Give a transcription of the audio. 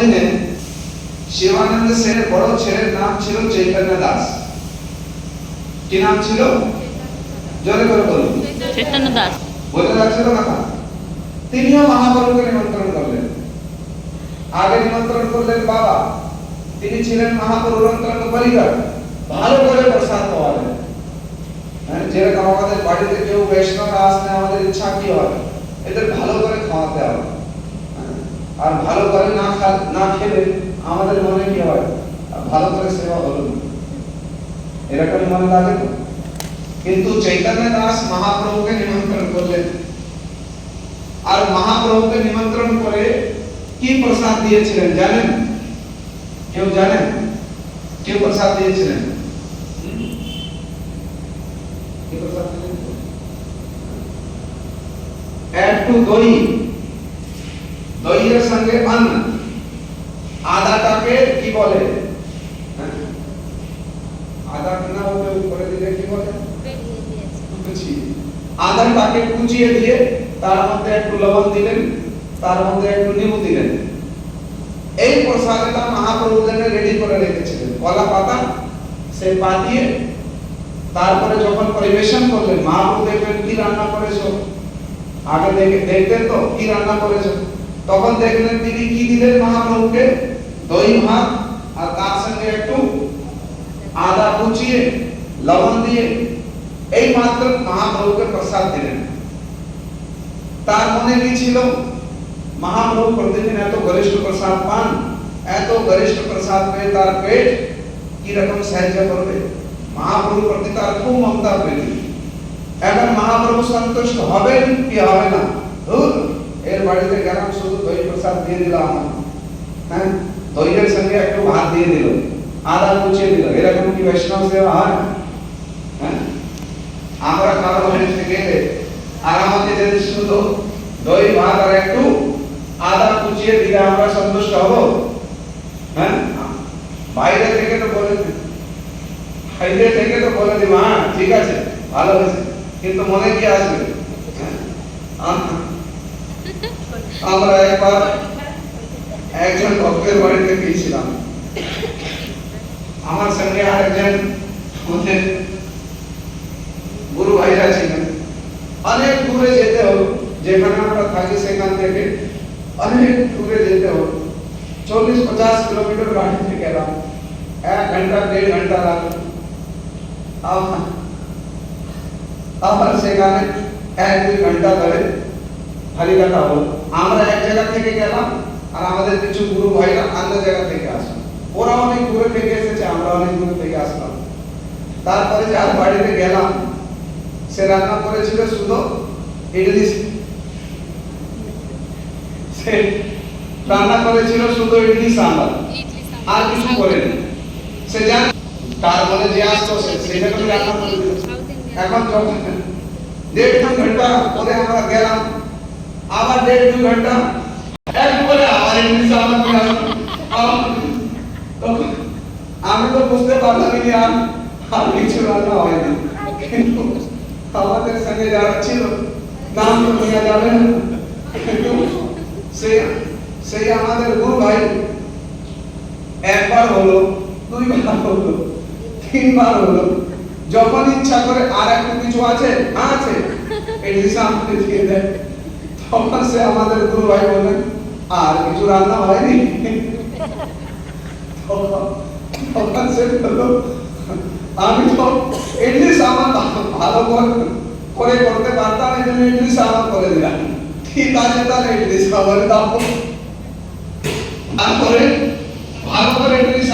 দিনে শিবানন্দ সেনের বড় ছেলের নাম ছিল চৈতন্য দাস। কি নাম ছিল? জোরে করে বলুন। চৈতন্য দাস। যাচ্ছে তো কথা? তিনিও মহাপ্রভুকে নিমন্ত্রণ করলেন। আগে নিমন্ত্রণ করলেন বাবা। তিনি ছিলেন মহাপ্রভুর অন্তর্গত পরিবার ভালো করে প্রসাদ পাওয়ালেন। হ্যাঁ, যেরকম আমাদের বাড়িতে কেউ বৈষ্ণব আসলে আমাদের ইচ্ছা কি হয়? এদের ভালো করে খাওয়াতে হবে। হ্যাঁ, আর ভালো করে না খা না খেলে আমাদের মনে কি হয়? আর ভালো করে সেবা হলো না। এরকম মনে লাগে তো? কিন্তু চৈতন্য দাস মহাপ্রভুকে নিমন্ত্রণ করলেন। আর মহাপ্রভুকে নিমন্ত্রণ করে কি প্রসাদ দিয়েছিলেন জানেন? কেউ জানেন? কি প্রসাদ দিয়েছিলেন? কি প্রসাদ দিলেন? একটু দই। দইয়ের সঙ্গে অন্ন আদাটাকে কি বলে? হ্যাঁ? আদাটাকে কুচিয়ে দিয়ে তার মধ্যে একটু লবণ দিলেন, তার মধ্যে একটু লেবু দিলেন। এই প্রসাদটা মহাপ্রভু রেডি করে রেখেছিলেন। কলা পাতা সে পাতিয়ে তারপরে যখন পরিবেশন করলেন মহাপ্রভু দেখলেন কি রান্না করেছ? আগে দেখে দেখতেন তো, কি রান্না করেছ? তখন দেখলেন তিনি কি দিলেন মহাপ্রভুকে? দই ভাত আর তার সঙ্গে একটু আদা কুচিয়ে লবণ দিয়ে এই মাত্র মহাপ্রভুকে প্রসাদ দিলেন। তার মনে কি ছিল? মহাপ্রভু প্রতিদিন এত গরিষ্ঠ প্রসাদ পান এত গরিষ্ঠ প্রসাদ পেয়ে তার পেট কি রকম সাহায্য করবে? মহাপ্রভু প্রতি তার খুব মমতা প্রীতি। এখন মহাপ্রভু সন্তুষ্ট হবেন কি হবে না? ধুর, এর বাড়িতে গেলাম, শুধু দই প্রসাদ দিয়ে দিল আমার। হ্যাঁ দইয়ের সঙ্গে একটু ভাত দিয়ে দিল, আদা কুচিয়ে দিল। এরকম কি বৈষ্ণব সেবা হয়? হ্যাঁ আমরা কারও বাড়িতে গেলে আর আমাকে যদি শুধু দই, ভাত আর একটু আদা কুচিয়ে দিলে আমরা সন্তুষ্ট হব? হ্যাঁ বাইরে থেকে তো বলে বাইরে থেকে তো বলে দিব হ্যাঁ ঠিক আছে, ভালো হয়েছে। কিন্তু মনে কি আসবে? হ্যাঁ? আম- আমরা একবার একজন ভক্তের বাড়িতে গিয়েছিলাম। আমার সঙ্গে আরেকজন আমাদের গুরু ভাইরা ছিলেন। অনেক দূরে যেতে হলো, যেখানে আমরা থাকি সেখান থেকে। অনেক দূরে যেতে হলো। চল্লিশ পঞ্চাশ কিলোমিটার গাড়িতে গেলাম। এক ঘণ্টা, দেড় ঘণ্টা লাগল। আবার আবার সেখানে এক, দুই ঘণ্টা ধরে খালি কাটা হলো আমরা এক জায়গা থেকে গেলাম, আর আমাদের কিছু গুরু ভাইরা অন্য জায়গা থেকে আসলো ওরা অনেক দূরে থেকে এসেছে, আমরা অনেক দূরে থেকে আসলাম। তারপরে যার বাড়িতে গেলাম, সে রান্না করেছিল শুধু ইডলি সে রান্না করেছিল শুধু ইডলি সাম্বার, আর কিছু করেনি। সে জান তার মনে যে আসতো, সে সেটা করে রান্না করে দিল এখন যখন দেড় ঘণ্টা পরে আমরা গেলাম আবার দেড় দু ঘণ্টা। করে আবার করে আসলো। তখন আমি তো বুঝতে পারলাম আর কিছু রান্না হয়নি। কিন্তু আমাদের সঙ্গে যারা ছিল নাম তো যাবে না। কিন্তু সে সেই আমাদের গুরু ভাই একবার হলো দুইবার হলো তিনবার হলো। যখন ইচ্ছা করে আর একটু কিছু আছে হ্যাঁ, আছে দিয়ে দেয়। সে আমাদের গুরু ভাই বলেন, আর কিছু রান্না হয়নি? আমি তো ইডলি সামান ভালো করে- করে করতে পারতাম এই জন্য ইডলি সামান করে দিলাম। ঠিক আছে, তাহলে ইডলি সামান দাও। তারপরে ভালো করে ইডলি